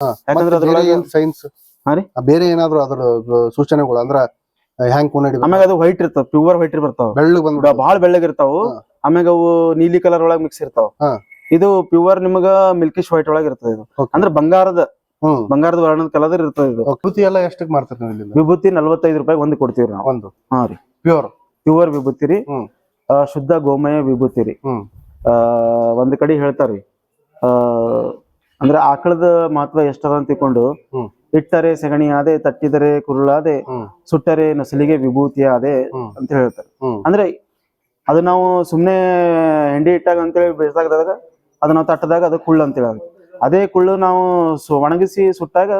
ಯಾಕಂದ್ರೆ ಅದ್ರೊಳಗೆ ಸೈನ್ಸ್ ಹಾ ರೀ? ಬೇರೆ ಏನಾದ್ರು ಅದ್ರ ಸೂಚನೆಗಳು ಅಂದ್ರ ಹ್ಯಾಂಗ್ ಆಮೇಲೆ ಹಿಡಿಬೇಕು? ಆಮ್ಯಾಗ ಅದು ವೈಟ್ ಇರ್ತಾವ ಪ್ಯೂರ್ ವೈಟ್ ಬರ್ತಾವ. ಬೆಳ್ಳಗ್ ಬಂದ್ಬಿಡ ಬಾಳ ಬೆಳ್ಳಗಿರ್ತಾವ. ಆಮ್ಯಾಗ ಅವು ನೀಲಿ ಕಲರ್ ಒಳಗ್ ಮಿಕ್ಸ್ ಇರ್ತಾವ. ಇದು ಪ್ಯೂರ್ ನಿಮಗ ಮಿಲ್ಕಿಶ್ ವೈಟ್ ಒಳಗ್ ಇರ್ತದೆ ಇದು. ಅಂದ್ರೆ ಬಂಗಾರದ ಬಂಗಾರದ ವರ್ಣದ ಕಲರ್ ಇರ್ತದೆ ಇದು. ವಿಭೂತಿ ಎಲ್ಲ ಎಷ್ಟಕ್ ಮಾಡ್ತಾರೆ ನೀವು ವಿಭೂತಿ ನಲ್ವತ್ತೈದು ರೂಪಾಯಿ ಒಂದು ಕೊಡ್ತೀವಿ ನಾವು. ಒಂದು. ಹಾ ರೀ. ಪ್ಯೂರ್ ಪ್ಯೂರ್ ವಿಭೂತಿ ರೀ. ಶುದ್ಧ ಗೋಮಯ ವಿಭೂತಿ ರೀ. ಒಂದ್ ಕಡೆ ಹೇಳ್ತಾರ್ರಿ. ಆ ಅಂದ್ರೆ ಆಕಳದ ಮಹತ್ವ ಎಷ್ಟದ ಅಂತ ತಿಳ್ಕೊಂಡು. ಇಟ್ಟರೆ ಸೆಗಣಿ ಆದೆ ತಟ್ಟಿದರೆ ಕುರುಳಾದೆ ಸುಟ್ಟರೆ ನಸಲಿಗೆ ವಿಭೂತಿ ಆದೆ ಅಂತ ಹೇಳ್ತಾರೆ. ಅಂದ್ರೆ ಅದು ನಾವು ಸುಮ್ನೆ ಹೆಂಡಿ ಇಟ್ಟಾಗ ಅಂತೇಳಿ ಬೇಯಿಸಿದಾಗ ಅದು ನಾವು ತಟ್ಟದಾಗ ಅದು ಕುಳ್ಳು ಅಂತ ಹೇಳಿ ಅದೇ ಕುಳ್ಳು ನಾವು ಒಣಗಿಸಿ ಸುಟ್ಟಾಗ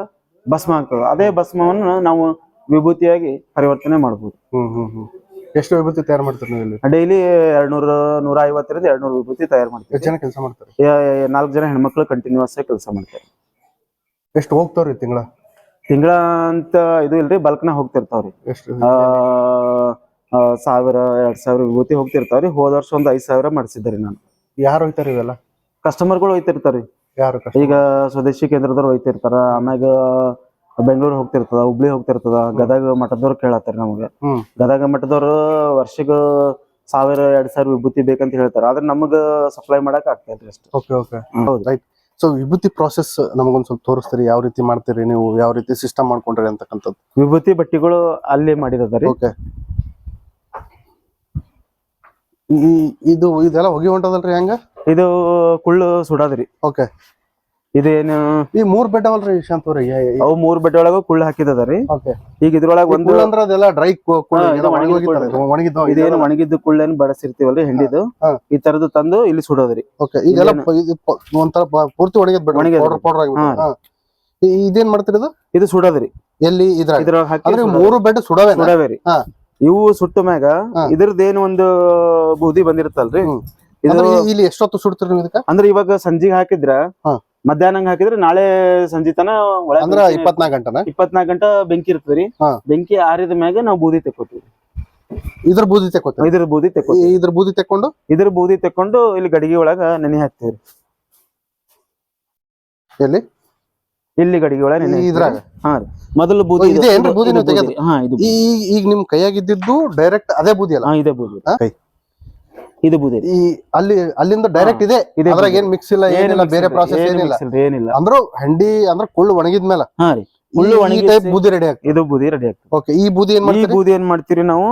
ಭಸ್ಮ ಆಗ್ತದೆ. ಅದೇ ಭಸ್ಮವನ್ನು ನಾವು ವಿಭೂತಿಯಾಗಿ ಪರಿವರ್ತನೆ ಮಾಡಬಹುದು ಎಷ್ಟು ವಿಭೂತಿ ತಯಾರು ಮಾಡ್ತಾರೆ ನೀವು ಇಲ್ಲಿ? ಡೈಲಿ ಎರಡ್ನೂರು ನೂರ ಐವತ್ತರಿಂದ ಎರಡ್ನೂರು ವಿಭೂತಿ ತಯಾರು ಮಾಡ್ತೀವಿ. ಎಷ್ಟು ಜನ ಕೆಲಸ ಮಾಡ್ತಾರೆ? ನಾಲ್ಕು ಜನ ಹೆಣ್ಮಕ್ಳು ಕಂಟಿನ್ಯೂಸ್ ಆಗಿ ಕೆಲಸ ಮಾಡ್ತಾರೆ. ಎಷ್ಟು ಹೋಗ್ತಾವ್ರಿ ತಿಂಗಳ? ತಿಂಗಳ ಅಂತ ಇದು ಇಲ್ರಿ ಬಲ್ಕ್ನ ಹೋಗ್ತಿರ್ತಾವ್ರಿ. ಎಷ್ಟು ಆ, ಆ, ಸಾವಿರ ಎರಡ್ ಸಾವಿರ ವಿಭೂತಿ ಹೋಗ್ತಿರ್ತಾವ್ರಿ. ಹೋದ ವರ್ಷ ಒಂದ್ ಐದ್ ಸಾವಿರ ಮಾಡಿಸಿದ್ರಿ ನಾನು. ಯಾರು ಹೋಯ್ತಾರ ಇವೆಲ್ಲ? ಕಸ್ಟಮರ್ಗಳು ಹೋಯ್ತಿರ್ತಾರೆ ಯಾರು ಕಷ್ಟ ಈಗ ಸ್ವದೇಶಿ ಕೇಂದ್ರದವ್ರು ಹೋಯ್ತಿರ್ತಾರ. ಆಮ್ಯಾಗ ಬೆಂಗಳೂರು ಹೋಗ್ತಿರ್ತದ ಹುಬ್ಳಿ ಹೋಗ್ತಿರ್ತದ ಗದಗ ಮಠದವ್ರು ಕೇಳತ್ತಾರ ನಮಗೆ. ಗದಗ ಮಠದವ್ರು ವರ್ಷಕ್ಕೆ ಸಾವಿರ ಎರಡ್ ಸಾವಿರ ವಿಭೂತಿ ಬೇಕಂತ ಹೇಳ್ತಾರ. ಆದ್ರೆ ನಮಗ ಸಪ್ಲೈ ಮಾಡಕ್ ಆಗ್ತಾ ಇಲ್ರಿ ಅಷ್ಟು. ಓಕೆ ಓಕೆ ಹೌದು ರೈಟ್ ಸೊ ವಿಭೂತಿ ಪ್ರಾಸೆಸ್ ನಮಗೊಂದ್ ಸ್ವಲ್ಪ ತೋರಿಸ್ತೀರಿ. ಯಾವ ರೀತಿ ಮಾಡ್ತೀರಿ ನೀವು? ಯಾವ ರೀತಿ ಸಿಸ್ಟಮ್ ಮಾಡ್ಕೊಂಡ್ರಿ ಅಂತಕ್ಕಂಥದ್ದು? ವಿಭೂತಿ ಬಟ್ಟಿಗಳು ಅಲ್ಲಿ ಮಾಡಿದರಿ ಓಕೆ ಈ ಇದು ಇದೆಲ್ಲ ಹೋಗಿ ಹೊಂಟದಲ್ರಿ ಹೆಂಗ? ಇದು ಕುಳ್ಳು ಸುಡೋದ್ರಿ ಓಕೆ ಇದೇನು? ಈ ಮೂರ್ ಬೆಡ್ ಅವಲ್ರಿ ಶಾಂತ್ ಅವ್ರಿ ಅವು ಮೂರ್ ಬೆಡ್ ಒಳಗ ಕುಳ್ಳ ಹಾಕಿದದರಿ. ಓಕೆ. ಈಗ ಇದ್ರೊಳಗ ಒಂದು ಅಂದ್ರೆ ಅದೆಲ್ಲ ಡ್ರೈ ಒಣಗಿದ್ದು ಇದೇನು ಒಣಗಿದ್ದು ಕುಳ್ಳೇನು ಬಡಸಿರ್ತೀವಲ್ರಿ ಹೆಂಡಿದು ಈ ತರದ್ದು ತಂದು ಇಲ್ಲಿ ಸುಡೋದ್ರಿ. ಓಕೆ ಇದೆಲ್ಲ ಒಂಥರ ಪೂರ್ತಿ ಒಣಗಿದ್ ಒಣಗಿದ್ ಪೌಡರ್ ಪೌಡರ್ ಹಾ. ಆಗಿಬಿಟ್ಟು ಇದೇನ್ ಮಾಡ್ತಿರೋದು ಇದು? ಇದು ಸುಡೋದ್ರಿ. ಎಲ್ಲಿ? ಇದ್ರೊಳಗ ಹಾಕಿ ಸುಡೋದ್ರಿ. ಮೂರು ಬೆಡ್ ಸುಡವೆ. ಇವು ಸುಟ್ಟ ಮ್ಯಾಗ. ಇದ್ರದ್ದೇನು ಒಂದು ಬೂದಿ ಬಂದಿರುತ್ತಲ್ರಿ. ಇದು ಇಲ್ಲಿ ಎಷ್ಟೊತ್ತು ಸುಡ್ತಿರ ಇದಕ್ಕ? ಅಂದ್ರೆ ಇವಾಗ ಸಂಜೆಗೆ ಹಾಕಿದ್ರ. ಮಧ್ಯಾಹ್ನ ಹಾಕಿದ್ರೆ ನಾಳೆ ಸಂಜೆ ತನ ಒಳಗ್ ಅಂದ್ರ ಬೆಂಕಿ- ಇಪ್ಪತ್ನಾಲ್ಕು ಗಂಟೆನ? ಇಪ್ಪತ್ನಾಲ್ಕು ಗಂಟೆ ಬೆಂಕಿ ಇರ್ತದ್ರಿ. ರೀ ಬೆಂಕಿ ಆರಿದ ಮ್ಯಾಗ ನಾವು ಬೂದಿ ತೆಕ್ಕೋತೀವಿ. ಇದ್ರ ಬೂದಿ ತೆಕ್ಕೋತೀವಿ ಇದ್ರ ಬೂದಿ ತೆಕ್ಕೋತೀವಿ. ಇದ್ರ ಬೂದಿ ತೆಕ್ಕೊಂಡು? ಇದ್ರ ಬೂದಿ ತೆಕ್ಕೊಂಡು ಇಲ್ಲಿ ಗಡಿಗೆ ಒಳಗ ನೆನೆ ಹಾಕ್ತೇವ್ರಿ. ಎಲ್ಲಿ? ಇಲ್ಲಿ ಗಡಿಗೆ ಒಳಗ ನೆನೆ ಇದ್ರಾಗ? ಹಾ ರೀ. ಮೊದಲು ಬೂದಿ ಓ, ಇದೇ ಇದು- ಬೂದಿ ಇದು ನೀವು ತೆಗ್ಯೋದು? ಹಾ ಇದು ಈ ಈ- ಈಗ ನಿಮ್ ಕೈಯಾಗಿದ್ದು ಇದ್ದಿದ್ದು ಡೈರೆಕ್ಟ್ ಅದೇ ಬೂದಿ ಅಲ್ಲ? ಇದೇ ಇದೆ ಬೂದಿ. ಹಾ? ಇದು ಬೂದಿ ಈ ಅಲ್ಲಿ ಅಲ್ಲಿಂದ ಡೈರೆಕ್ಟ್ ಇದೆ. ಇದೆ ಅದ್ರಾಗ ಏನ್ ಮಿಕ್ಸ್ ಇಲ್ಲ ಏನಿಲ್ಲ ಬೇರೆ ಪ್ರಾಸೆಸ್ ಏನು ಏನಿಲ್ಲ ಏನಿಲ್ಲ. ಅಂದ್ರ ಹಂಡಿ ಅಂದ್ರ ಕುಳ್ಳು ಒಣಗಿದ್ಮೇಲೆ ಹಾ ರೀ. ಕುಳ್ಳು ಈ ಒಣಗಿಸಿ- ಟೈಪ್ ಬೂದಿ ರೆಡಿ ಆಗ್ತದೆ. ಇದು ಬೂದಿ ರೆಡಿ ಆಗ್ತದೆ. ಓಕೆ ಈ ಬೂದಿ ಏನ್ ಈ ಮಾಡ್ತೀರಿ? ಬೂದಿ ಏನ್ ಮಾಡ್ತೀರಿ ನಾವು?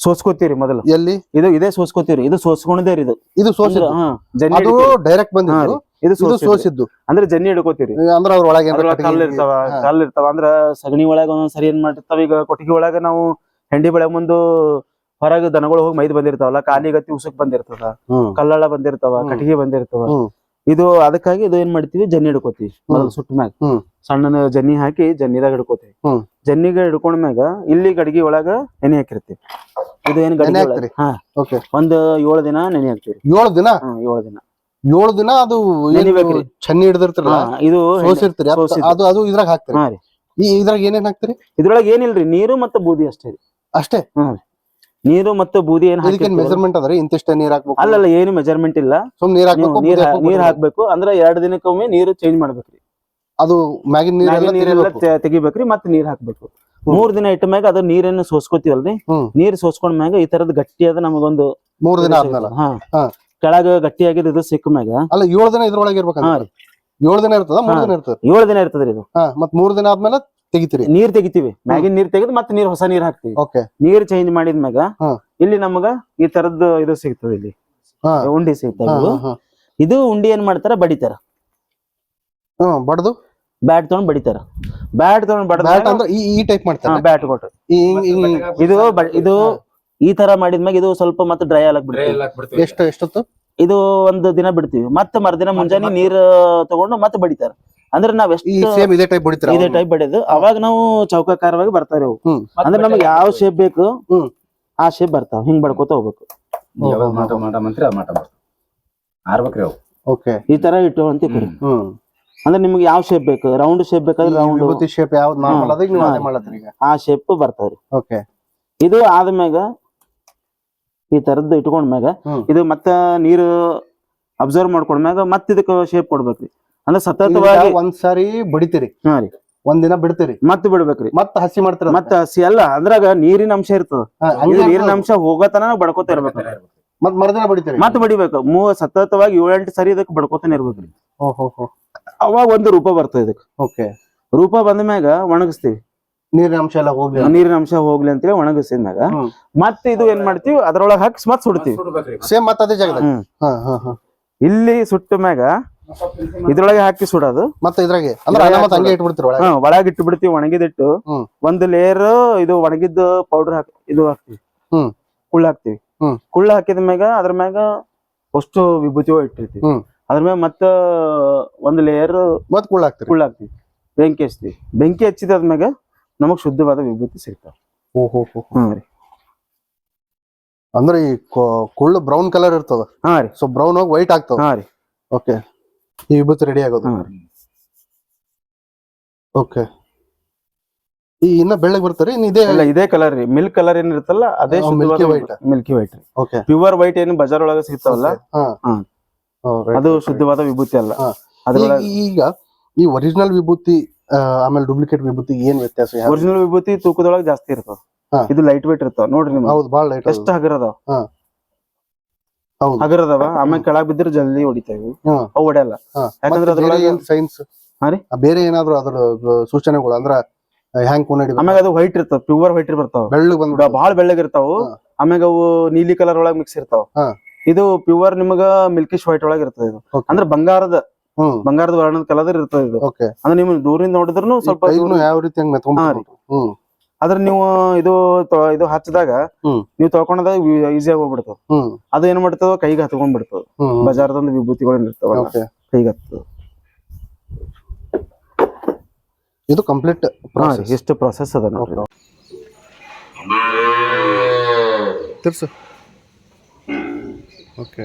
ಸೋಸ್ಕೋತೀರಿ ಮೊದಲು. ಎಲ್ಲಿ? ಇದು ಇದೇ ಸೋಸ್ಕೋತೀರಿ ಇದು ಸೋಸ್ಕೊಂಡದೇ ರೀ ಇದು. ಇದು ಸೋಸ ಹಾ ಜನ್ನಿ ಅದು. ಡೈರೆಕ್ಟ್ ಬಂದಿದ್ದು. ಇದು ಸೋಸಿದ್ದು. ಅಂದ್ರೆ ಜನ್ನಿ ಹಿಡ್ಕೋತೀರಿ ಅಂದ್ರೆ ಅವ್ರ ಒಳಗೆ ಕಲ್ಲು ಇರ್ತಾವ. ಕಲ್ಲು ಇರ್ತಾವ. ಅಂದ್ರ ಸಗಣಿ ಒಳಗ ಒಂದೊಂದ್ ಸರಿ ಏನ್ ಮಾಡಿರ್ತಾವ ಈಗ ಕೊಟ್ಟಿಗೆ ಒಳಗ ನಾವು ಹೆಂಡಿ ಬೆಳೆ ಮುಂದು ಹೊರಗ ದನಗಳು ಹೋಗಿ ಮೈದ್ ಬಂದಿರ್ತಾವಲ್ಲ ಕಾಲಿಗತ್ತಿ ಗತಿ ಉಸುಕ್ ಬಂದಿರ್ತದ ಹ್ಮ್ ಕಲ್ಲಳ ಬಂದಿರ್ತಾವ ಕಟಿಗೆ ಕಟ್ಟಿಗೆ ಬಂದಿರ್ತಾವ. ಇದು ಅದಕ್ಕಾಗಿ ಇದು ಏನ್ ಮಾಡ್ತೀವಿ ಜನ್ನಿ ಹಿಡ್ಕೋತೀವಿ. ಮೊದಲು ಸುಟ್ಟ ಮ್ಯಾಗ. ಹ್ಮ್. ಸಣ್ಣ ಜನ್ನಿ ಹಾಕಿ ಜನ್ನಿದಾಗ ಹಿಡ್ಕೋತೀವಿ. ಜನ್ನಿಗ ಜನ್ನಿಗೆ ಹಿಡ್ಕೊಂಡ ಮ್ಯಾಗ ಇಲ್ಲಿ ಗಡಿಗೆ ಒಳಗ ನೆನೆ ಹಾಕಿರ್ತೀವಿ. ಇದು ಏನ್ ಗಡಿಗೆ? ಹಾ. ಓಕೆ. ಒಂದ್ ಏಳು ದಿನ ನೆನೆ ಹಾಕ್ತಿವಿ. ಏಳು ದಿನ? ಏಳು ದಿನ. ಏಳು ದಿನ ಅದು ನೆನಿಬೇಕ್ರಿ. ಚನ್ನಿ ಹಿಡಿದಿರ್ತಿರಲ್ಲ ಇದು ಸೋಸಿರ್ತೀರಿ. ಅದು ಅದು ಇದ್ರಾಗ ಹಾಕ್ತೀರಿ? ಇದ್ರಾಗ ಏನೇನ್ ಹಾಕ್ತೀರಿ? ಇದ್ರೊಳಗ ಏನಿಲ್ರಿ? ನೀರು ಮತ್ತೆ ಬೂದಿ ಅಷ್ಟೇ ಅಷ್ಟೇ? ನೀರು ಮತ್ತು ಬೂದಿ ಏನ್ ಹಾಕಿ ಮೆಜರ್ಮೆಂಟ್ ಅದ್ರಿ ಇಂತಿಷ್ಟ ನೀರ್ ಹಾಕ್ಬೇಕು. ಅಲ್ಲಲ್ಲ ಏನು ಮೆಜರ್ಮೆಂಟ್ ಇಲ್ಲ. ಸುಮ್ ನೀರ್ ಹಾಕ್ಬೇಕು ನೀರ್ ನೀರ್. ಹಾಕ್ಬೇಕು. ಅಂದ್ರೆ ಎರಡ್ ದಿನಕ್ಕೊಮ್ಮೆ ನೀರು ಚೇಂಜ್ ಮಾಡ್ಬೇಕ್ರಿ. ಅದು ಮ್ಯಾಗಿನ ನೀರೆಲ್ಲ ತೆಗಿಬೇಕ್ರಿ ಮತ್ತೆ ನೀರ್ ಹಾಕ್ಬೇಕು. ಮೂರ್ ದಿನ ಇಟ್ಟ ಮ್ಯಾಗ ಅದು ನೀರನ್ನು ಸೋಸ್ಕೋತೀವಲ್ರಿ. ನೀರ್ ಸೋಸ್ಕೊಂಡ್ ಮ್ಯಾಗ ಈ ತರದ್ ಗಟ್ಟಿಯಾದ ನಮಗೊಂದು ಮೂರ್ ದಿನ ಆದ್ಮೇಲೆ. ಕೆಳಗ ಗಟ್ಟಿಯಾಗಿದ್ದು ಇದು ಸಿಕ್ಕ ಮ್ಯಾಗ. ಅಲ್ಲ ಏಳು ದಿನ ಇದ್ರೊಳಗೆ ಇರ್ಬೇಕು ಏಳು ದಿನ ಇರ್ತದ ಮೂರ್. ದಿನ ಇರ್ತದ. ಏಳು ದಿನ ಇರ್ತದ್ರಿ ಇದು. ಮತ್ತ್ ಮತ್ ಮೂರ್ ದಿನ ಆದ್ಮೇಲೆ ತೆಗಿತೀರಿ? ನೀರ್ ತೆಗಿತೀವಿ. ಮ್ಯಾಗಿನ್ ನೀರ್ ತೆಗೆದು ಮತ್ತೆ ನೀರ್ ಹೊಸ ನೀರ್ ಹಾಕ್ತಿವಿ. ಓಕೆ. ನೀರ್ ಚೇಂಜ್ ಮಾಡಿದ ಮ್ಯಾಗ ಹಾ. ಇಲ್ಲಿ ನಮಗ ಈ ತರದ್ದು ಇದು ಸಿಗ್ತದೆ ಇಲ್ಲಿ. ಹಾ. ಉಂಡಿ ಸಿಗ್ತದೆ. ಇದು. ಉಂಡಿ ಏನ್ ಮಾಡ್ತಾರ? ಬಡಿತಾರ. ಹಾ ಬಡ್ದು? ಬ್ಯಾಟ್ ತಗೊಂಡ್ ಬಡಿತಾರ. ಬ್ಯಾಟ್ ತಗೊಂಡ್ ಬ್ಯಾಟ್ ಬಡದ ಅಂದ್ರೆ ಈ ಈ ಟೈಪ್ ಮಾಡ್ತಾರೆ. ಬ್ಯಾಟ್ ಕೊಟ್ಟು ಈ ಹಿಂಗ್- ಹಿಂಗ್- ಇದು ಬ- ಇದು ಈ ತರ ಮಾಡಿದ್ಮ್ಯಾಗ ಇದು ಸ್ವಲ್ಪ ಮತ್ತೆ ಡ್ರೈ ಆಗಕ್ ಬಿಡ್ತೀವಿ. ಎಷ್ಟು ಎಷ್ಟೊತ್ತು? ಇದು ಒಂದು ದಿನ ಬಿಡ್ತೀವಿ. ಮತ್ತೆ ಮರುದಿನ ಮುಂಜಾನೆ ನೀರ್ ತಗೊಂಡು ಮತ್ತೆ ಬಡಿತಾರ. ಅಂದ್ರೆ ನಾವ್ ಈ ಎಷ್ಟು ಸೇಮ್ ಇದೇ ಟೈಪ್ ಹೊಡಿತೀರ ಇದೇ ಟೈಪ್ ಬಡಿಯೋದು. ಅವಾಗ ನಾವು ಚೌಕಾಕಾರವಾಗಿ ಬರ್ತಾವ್ರಿ ಅವು ಹ್ಮ್. ಅಂದ್ರೆ ನಮಗೆ ಯಾವ ಶೇಪ್ ಬೇಕು ಹ್ಮ್. ಆ ಶೇಪ್ ಬರ್ತಾವ. ಹಿಂಗ್ ಬಡ್ಕೋತ ಹೋಗ್ಬೇಕು. ಯಾವಾಗ ಮಾಟ ಮಾಟ ಮಂತ್ರಿ ಆ ಮಾಟ ಬರ್ತಾವ ಆರ್ಬೇಕ್ರಿ ಅವು. ಓಕೆ ಈ ತರ ಇಟ್ಟು ಅಂತ. ಹ್ಮ್. ಅಂದ್ರೆ ನಿಮ್ಗೆ ಯಾವ ಶೇಪ್ ಬೇಕು? ರೌಂಡ್ ಶೇಪ್ ಬೇಕಾದ್ರೆ ರೌಂಡ್ ವಿಭೂತಿ ಶೇಪ್ ಯಾವ್ದು ನಾರ್ಮಲ್ ಹಾ. ಅದ ನೀವು ಹಾ. ಅದೇ ಮಾಡತ್ತೀರಿ ಈಗ. ಆ ಶೇಪ್ ಬರ್ತಾವ್ರಿ ಓಕೆ ಇದು ಆದ್ಮ್ಯಾಗ ಈ ತರದ್ದು ಇಟ್ಕೊಂಡ್ಮ್ಯಾಗ ಹ್ಮ್. ಇದು ಮತ್ತ ನೀರು ಅಬ್ಸರ್ವ್ ಮಾಡ್ಕೊಂಡ್ಮ್ಯಾಗ ಮತ್ತ ಇದಕ್ಕೆ ಶೇಪ್ ಕೊಡ್ಬೇಕ್ರಿ. ಅಂದ್ರೆ ಸತತವಾಗಿ ಒಂದ್ಸರಿ ಒಂದ್ ಸಾರಿ ಬಡಿತೀರಿ. ಹಾ ರೀ. ಒಂದಿನ ದಿನ ಬಿಡ್ತೀರಿ. ಮತ್ತೆ ಬಿಡ್ಬೇಕ್ರಿ. ಮತ್ತ ಹಸಿ ಮಾಡ್ತಾರೆ. ಮತ್ತ ಹಸಿ ಅಲ್ಲ ಅದ್ರಾಗ ನೀರಿನ ಅಂಶ ಇರ್ತದ. ನೀರಿನ ಅಂಶ ಹೋಗತನ ನಾವು ಬಡ್ಕೋತ ಇರ್ಬೇಕು. ಮತ್ ಮರದಿನ ಬಡಿತೀರಿ. ಮತ್ ಬಡಿಬೇಕು. ಮೂ ಸತತವಾಗಿ ಏಳೆಂಟು ಸರಿ ಇದಕ್ಕೆ ಬಡ್ಕೋತಾನೆ ಇರ್ಬೇಕ್ರಿ ಅವಾಗ ಒಂದು ರೂಪ ಬರ್ತದೆ ಇದಕ್ಕೆ. ಓಕೆ. ರೂಪ ಬಂದ ಮ್ಯಾಗ ಒಣಗಿಸ್ತೀವಿ. ನೀರಿನ ಅಂಶ ಎಲ್ಲ ಹೋಗ್ಲಿ. ನೀರಿನ ಅಂಶ ಹೋಗ್ಲಿ ಅಂತೇಳಿ ಒಣಗಿಸಿದ ಮ್ಯಾಗ ಮತ್ತೆ ಇದು ಏನ್ ಮಾಡ್ತೀವಿ? ಅದ್ರೊಳಗೆ ಹಾಕಿ ಮತ್ ಸುಡ್ತೀವಿ. ಸೇಮ್ ಮತ್ತೆ ಅದೇ ಜಾಗದಾಗ. ಇಲ್ಲಿ ಸುಟ್ಟ ಮ್ಯಾಗ ಇದ್ರೊಳಗೆ ಹಾಕಿ ಸುಡೋದು ಮತ್ತೆ ಇದ್ರಾಗೆ? ಅಂದ್ರೆ ಅನ್ನ ಮತ್ತೆ ಹಂಗೆ ಇಟ್ಬಿಡ್ತೀರಿ ಒಳಗೆ? ಹಾ ಒಳಗ್ ಇಟ್ಟು ಬಿಡ್ತೀವಿ ಒಣಗಿದಿಟ್ಟು. ಹ್ಮ್. ಒಂದು ಲೇಯರ್ ಇದು ಒಣಗಿದ್ದ ಪೌಡರ್ ಹಾಕಿ ಇದು ಹಾಕ್ತಿವಿ. ಕುಳ್ಳ ಕುಳ್ಳು ಹಾಕ್ತಿವಿ. ಹ್ಮ್. ಕುಳ್ಳು ಹಾಕಿದ ಮ್ಯಾಗ ಅದ್ರ ಮ್ಯಾಗ ಅಷ್ಟು ವಿಭೂತಿ ಇಟ್ಟಿರ್ತೀವಿ. ಹ್ಮ್. ಅದ್ರ ಮ್ಯಾಗ ಮತ್ತ ಒಂದು ಲೇಯರ್ ಮತ್ತೆ ಕುಳ್ಳ ಹಾಕ್ತೀರಿ? ಕುಳ್ಳ ಹಾಕ್ತಿವಿ. ಬೆಂಕಿ ಹಚ್ತಿವಿ. ಬೆಂಕಿ ಹಚ್ಚಿದ ಮ್ಯಾಗ ನಮಗ್ ಶುದ್ಧವಾದ ವಿಭೂತಿ ಸಿಗ್ತಾವ. ಓಹೋ ಹೋ ಹ್ಮ್ ರೀ. ಅಂದ್ರೆ ಈ ಕೊ- ಕುಳ್ಳು ಬ್ರೌನ್ ಕಲರ್ ಇರ್ತದ? ಹಾ ರೀ. ಸೊ ಬ್ರೌನ್ ಹೋಗಿ ವೈಟ್ ಆಗ್ತದ ಹಾ ರೀ. ಓಕೆ ಈ ವಿಭೂತಿ ರೆಡಿ ಆಗೋದು. ಹಾ. ರೀ ಓಕೆ ಈ ಇನ್ನ ಬೆಳ್ಳಗ್ ಬರ್ತಾರೆ ಇನ್ ಇದೇ ಇಲ್ಲ ಇದೇ ಕಲರ್ ರೀ. ಮಿಲ್ಕ್ ಕಲರ್ ಏನ್ ಇರುತ್ತಲ್ಲ ಅದೇ ಆ, milky white. ಮಿಲ್ಕಿ ವೈಟ್ ರೀ. ಓಕೆ ಪ್ಯೂರ್ ವೈಟ್ ಏನು ಬಜಾರ್ ಒಳಗ ಸಿಗ್ತಾವಲ್ಲ ಹಾ. ಅದು ಶುದ್ಧವಾದ ವಿಭೂತಿ ಅಲ್ಲ. ಹಾ. ಅದ್ರೊಳಗ ಈಗ ಈ ಒರಿಜಿನಲ್ ವಿಭೂತಿ ಆ, ಆಮೇಲೆ ಡೂಪ್ಲಿಕೇಟ್ ವಿಭೂತಿ ಏನ್ ವ್ಯತ್ಯಾಸ? ಯಾವ- ಒರಿಜಿನಲ್ ವಿಭೂತಿ ತೂಕದೊಳಗ ಜಾಸ್ತಿ ಇರ್ತಾವ. ಹಾ. ಇದು ಲೈಟ್ ವೇಟ್ ಇರ್ತಾವ. ನೋಡ್ರಿ ನಿಮ್ಗೆ. ಹೌದು ಬಹಳ ಲೈಟ್ ಎಷ್ಟು ಹಗರದ ಹಾ. ಹೌದು. ಹಗರ್ ಅದಾವ ಆಮೇಲೆ ಕೆಳಗ್ ಬಿದ್ರೆ ಜಲ್ದಿ ಹೊಡಿತಾವೆ. ಅವು ಹೊಡೆಯಲ್ಲ. ಹಾ. ಯಾಕಂದ್ರೆ ಮತ್ತೆ ಬೇರೆ ಅದ್ರೊಳಗೆ- ಏನ್ ಸೈನ್ಸ್ ಹಾ ರೀ? ಬೇರೆ ಏನಾದ್ರು ಅದ್ರ ಸೂಚನೆಗಳು ಅಂದ್ರ ಹ್ಯಾಂಗ್ ಆಮ್ಯಾಗ ಅದು ವೈಟ್ ಇರ್ತಾವ ಪ್ಯೂರ್ ವೈಟ್ ಬರ್ತಾವ. ಬೆಳ್ಳಗ್ ಬಂದ್ಬಿಡ ಬಹಳ ಬೆಳ್ಳಗಿರ್ತಾವ ಹಾ. ಆಮ್ಯಾಗ ಅವು ನೀಲಿ ಕಲರ್ ಒಳಗ್ ಮಿಕ್ಸ್ ಇರ್ತಾವ. ಹಾ. ಇದು ಪ್ಯೂರ್ ನಿಮಗ ಮಿಲ್ಕಿಶ್ ವೈಟ್ ಒಳಗ್ ಇರ್ತದೆ ಇದು. Okay. ಅಂದ್ರೆ ಬಂಗಾರದ ಹ್ಮ್. ಬಂಗಾರದ ವರ್ಣದ ಕಲರ್ ಇರ್ತದೆ ಇದು. ಓಕೆ ಅಂದ್ರೆ ನೀವು ದೂರಿಂದ ನೋಡಿದ್ರು ಸ್ವಲ್ಪ ಕೈಗೂ ದೂರ- ಯಾವ ರೀತಿ ಹಂಗ್ ಮೆತ್ಕೊಂಡ್ ಹಾ ರೀ. ಹ್ಮ್. ಆದ್ರೆ ನೀವು ಇದು ತೊ- ಇದು ಹಚ್ಚಿದಾಗ ಹ್ಮ್. ನೀವು ತೊಳ್ಕೊಂಡಾಗ ಈಸಿಯಾಗಿ ಆಗಿ ಹ್ಮ್. ಅದು ಏನ್ ಮಾಡ್ತದ? ಕೈಗೆ ಹತ್ಕೊಂಡ್ ಬಿಡ್ತದ ಹ್ಮ್. ಬಜಾರ್ದೊಂದು ವಿಭೂತಿಗಳು ಇರ್ತಾವಲ್ಲ ಓಕೆ. ಕೈಗೆ ಹತ್ತದ. ಇದು ಕಂಪ್ಲೀಟ್ ಪ್ರಾಸೆಸ್ ಎಷ್ಟು ಪ್ರೊಸೆಸ್ ಅದ ನೋಡ್ರಿ. ತಿರ್ಸು. ಓಕೆ.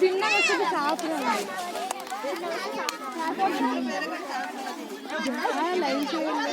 చిన్న వచ్చేది షాపులో లైవ్ చేయండి